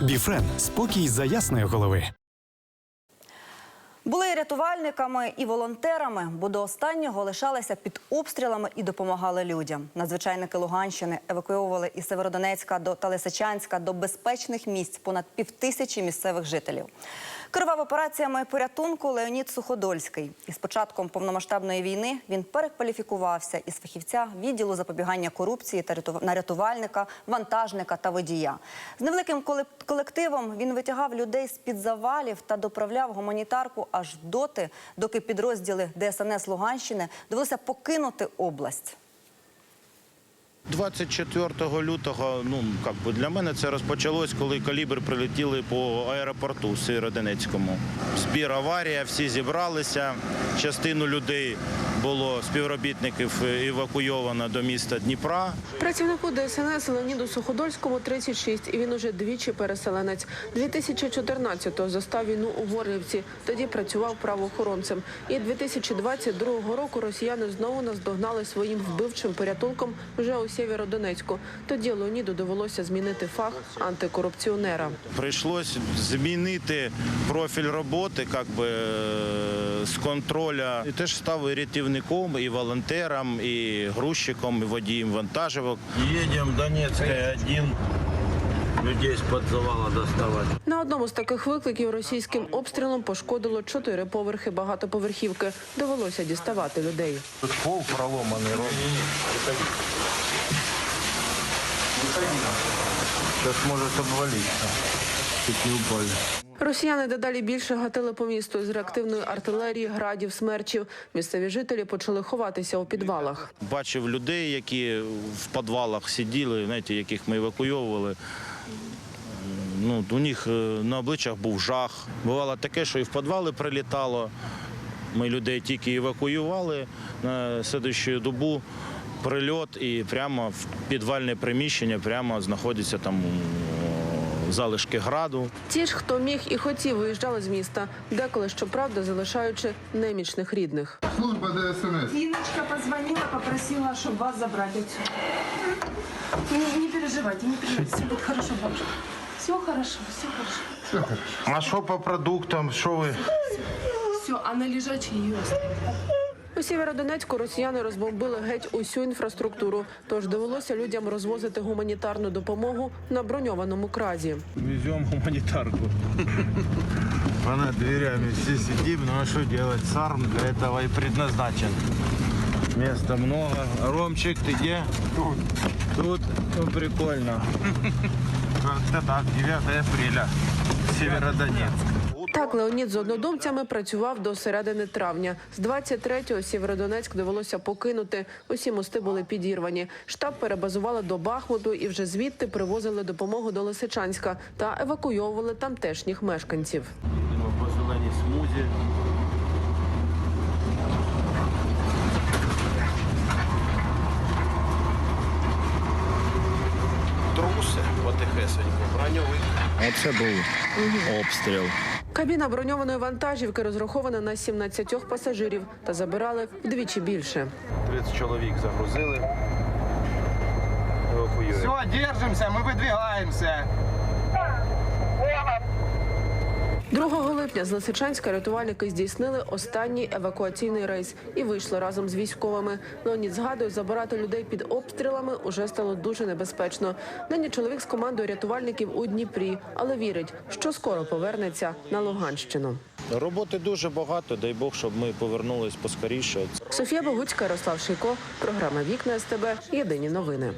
Біфрен спокій за ясної голови. Були рятувальниками і волонтерами, бо до останнього лишалися під обстрілами і допомагали людям. Надзвичайники Луганщини евакуйовували із Северодонецька до Талисичанська до безпечних місць понад півтисячі місцевих жителів. Керував операціями порятунку Леонід Суходольський. І з початком повномасштабної війни він перекваліфікувався із фахівця відділу запобігання корупції та на рятувальника, вантажника та водія. З невеликим коле- колективом він витягав людей з під завалів та доправляв гуманітарку аж доти, доки підрозділи ДСНС Луганщини довелося покинути область. 24 лютого, ну як би для мене це розпочалось, коли калібр прилетіли по аеропорту Сєвєродонецькому. Збір аварія, всі зібралися. Частину людей було співробітників евакуйовано до міста Дніпра. Працівнику ДСНС Леоніду Суходольському 36, і він уже двічі переселенець. 2014-го застав війну у Горлівці, тоді працював правоохоронцем. І 2022 року росіяни знову наздогнали своїм вбивчим порятунком вже у Сєвєродонецьку. Тоді Леоніду довелося змінити фах антикорупціонера. Прийшлось змінити профіль роботи, як би е, з контроля. І теж став і рятівником, і волонтером, і грузчиком, і водієм вантажівок. Едем Донецкая один. Людей из-под завала доставать. На одному з таких викликів російським обстрілом пошкодило чотири поверхи багатоповерхівки. Довелося діставати людей. Тут пол проломанный. Сейчас может обвалиться. Чуть не упали. Росіяни дедалі більше гатили по місту з реактивної артилерії, градів, смерчів. Місцеві жителі почали ховатися у підвалах. Бачив людей, які в підвалах сиділи, знаєте, яких ми евакуйовували. Ну, у них е, на обличчях був жах. Бувало таке, що і в підвали прилітало. Ми людей тільки евакуювали на слідчу добу. Прильот і прямо в підвальне приміщення прямо знаходяться там залишки граду. Ті ж, хто міг і хотів, виїжджали з міста, деколи, щоправда, залишаючи немічних рідних. Служба ДСНС. Иночка позвонила, попросила, чтобы вас отсюда. Не, не переживайте, не переживайте, все будет хорошо, бабушка. Все хорошо, все хорошо. А що по продуктам? Що ви? Все, а на лежачей ее оставить. У Сєвєродонецьку росіяни розбомбили геть усю інфраструктуру, тож довелося людям розвозити гуманітарну допомогу на броньованому кразі. Везем гуманитарку. А над дверями все сидим, ну а что делать? САРМ для этого и предназначен. Места много. Ромчик, ты где? Тут. Тут? Ну, прикольно. Как-то так, 9 апреля. Северодонецк. Так, Леонід з однодумцями працював до середини травня. З 23-го Сєвєродонецьк довелося покинути. Усі мости були підірвані. Штаб перебазували до Бахмуту і вже звідти привозили допомогу до Лисичанська та евакуйовували тамтешніх мешканців. По смузі. Потихесенько, броньовик. Оце був обстріл. Кабіна броньованої вантажівки розрахована на 17 пасажирів та забирали вдвічі більше. 30 чоловік загрузили. Все, держимося, ми выдвигаемся. 2 липня з Лисичанська рятувальники здійснили останній евакуаційний рейс і вийшли разом з військовими. Леонід згадує, забирати людей під обстрілами уже стало дуже небезпечно. Нині чоловік з командою рятувальників у Дніпрі, але вірить, що скоро повернеться на Луганщину. Роботи дуже багато, дай Бог, щоб ми повернулись поскоріше. Софія Богуцька, Ярослав Шийко, програма Вікна СТБ. Єдині новини.